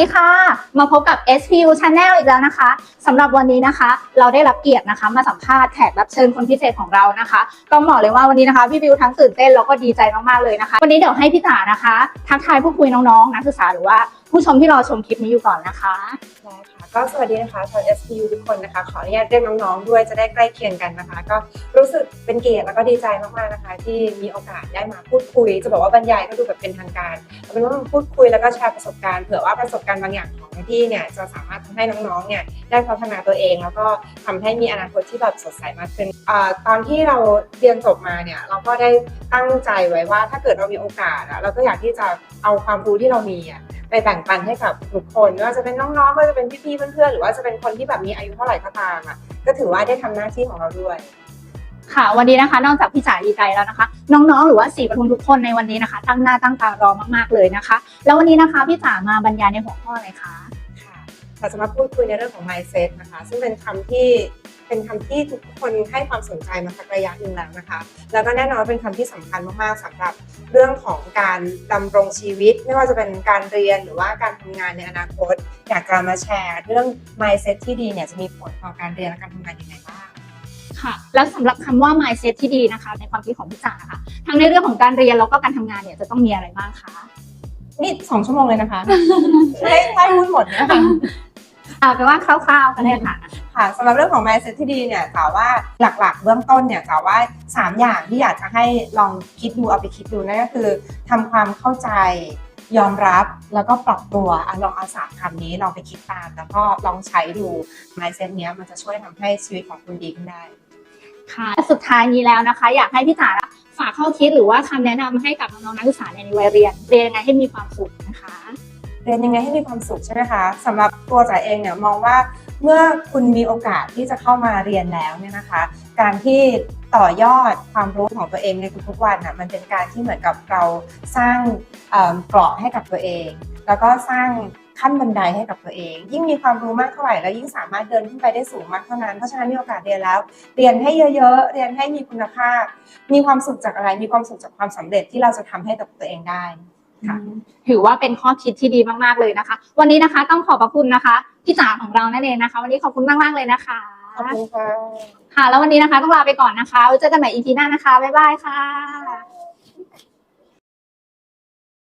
ดีค่ะ มาพบกับ SPU Channel อีกแล้วนะคะสำหรับวันนี้นะคะ เราได้รับเกียรตินะคะ มาสัมภาษณ์แขกรับเชิญคนพิเศษของเรานะคะต้องบอกเลยว่าวันนี้นะคะพี่บิวทั้งตื่นเต้นแล้วก็ดีใจมากๆเลยนะคะ วันนี้เดี๋ยวให้พี่จ๋านะคะ ทักทายผู้คุยน้องๆนักศึกษาหรือว่าผู้ชมที่รอชมคลิปนี้อยู่ก่อนนะคะได้ค่ะ ก็สวัสดีนะคะชาว SPU ทุกคนนะคะ ขออนุญาตเรียกน้องๆ ด้วยจะได้ใกล้เคียงกันนะคะ ก็รู้สึกเป็นเกียรติแล้วก็ดีใจมากๆนะคะ ที่มีโอกาสได้มาพูดคุย จะบอกว่าบรรยายก็ดูแบบเป็นทางการเอาเป็นว่ามาพูดคุยแล้วก็แชร์ประสบการณ์เผื่อว่าประสบการณ์บางอย่างของพี่เนี่ยจะสามารถทำให้น้องๆเนี่ยได้พัฒนาตัวเอง แล้วก็ทำให้มีอนาคตที่แบบสดใสมากขึ้นอตอนที่เราเรียนจบมาเนี่ยเราก็ได้ตั้งใจไว้ว่าถ้าเกิดเรามีโอกาสเราก็อยากที่จะเอาความรู้ที่เรามีอะ ไปแบ่งปันให้กับทุกคนไม่ว่าจะเป็นน้องๆไม่ว่าจะเป็นพี่ๆเพื่อนๆหรือว่าจะเป็นคนที่แบบมีอายุเท่าไหร่ก็ตามอะก็ถือว่าได้ทำหน้าที่ของเราด้วย ค่ะ วันนี้นะคะ นอกจากพี่จ๋าดีใจแล้วนะคะ น้องๆ หรือว่าสีปทุมทุกคนในวันนี้นะคะ ตั้งหน้าตั้งตารอมากๆเลยนะคะ แล้ววันนี้นะคะพี่จ๋ามาบรรยายในหัวข้ออะไรคะค่ะเราจะมาพูดคุยในเรื่องของ mindset นะคะ ซึ่งเป็นคำที่ เป็นคำที่ทุกคนให้ความสนใจมาสักระยะหนึ่งแล้วนะคะ แล้วก็แน่นอนเป็นคำที่สำคัญมากๆสำหรับเรื่องของการดำรงชีวิต ไม่ว่าจะเป็นการเรียนหรือว่าการทำงานในอนาคต อยากจะมาแชร์ เรื่อง mindset ที่ดีเนี่ยจะมีผลต่อการเรียนและการทำงานยังไงบ้างค่ะแล้วสำหรับคำว่า mindset ที่ดีนะคะ ในความคิดของพี่จ๋าค่ะทั้งในเรื่องของการเรียนแล้วก็การทำงานเนี่ยจะต้องมีอะไรบ้างคะนี่สองชั่วโมงเลยนะคะไม่ไม่พูดหมดนะคะเอาเป็นว่าคร่าวๆกันเลยค่ะ ค่ะสำหรับเรื่องของ mindset ที่ดีเนี่ยถามว่าหลักๆ เบื้องต้นเนี่ยถามว่า 3 อย่างที่อยากจะให้ลองคิดดูเอาไปคิดดูนั่นก็คือทำความเข้าใจยอมรับแล้วก็ปรับตัวอลองเอาสามคำนี้ลองไปคิดตาม แล้วก็ลองใช้ดู mindset เนี้ยมันจะช่วยทำให้ชีวิตของคุณดีขึ้นได้ค่ะสุดท้ายนี้แล้วนะคะ อยากให้พี่จ๋าฝากข้อคิดหรือว่าคำแนะนำให้กับน้องๆนักศึกษาในวัยเรียนเรียนยังไงให้มีความสุขนะคะ เรียนยังไงให้มีความสุขใช่ไหมคะสำหรับตัวจ๋าเองเนี่ยมองว่าเมื่อคุณมีโอกาสที่จะเข้ามาเรียนแล้วเนี่ยนะคะ การที่ต่อยอดความรู้ของตัวเองในทุกๆวันน่ะมันเป็นการที่เหมือนกับเราสร้างเกราะให้กับตัวเอง แล้วก็สร้างขั้นบันไดให้กับตัวเอง ยิ่งมีความรู้มากเท่าไหร่แล้วยิ่งสามารถเดินขึ้นไปได้สูงมากเท่านั้น เพราะฉะนั้นมีโอกาสเรียนแล้ว เรียนให้เยอะๆ เรียนให้มีคุณภาพ มีความสุขจากอะไร มีความสุขจากความสำเร็จที่เราจะทำให้กับตัวเองได้ ค่ะ ถือว่าเป็นข้อคิดที่ดีมากๆเลยนะคะ วันนี้นะคะต้องขอบพระคุณนะคะพี่จ๋าของเรานั่นเองนะคะ วันนี้ขอบคุณมากๆเลยนะคะขอบคุณค่ะค่ะ แล้ววันนี้นะคะต้องลาไปก่อนนะคะไว้เจอกันใหม่ EP หน้านะคะบ๊ายบายค่ะ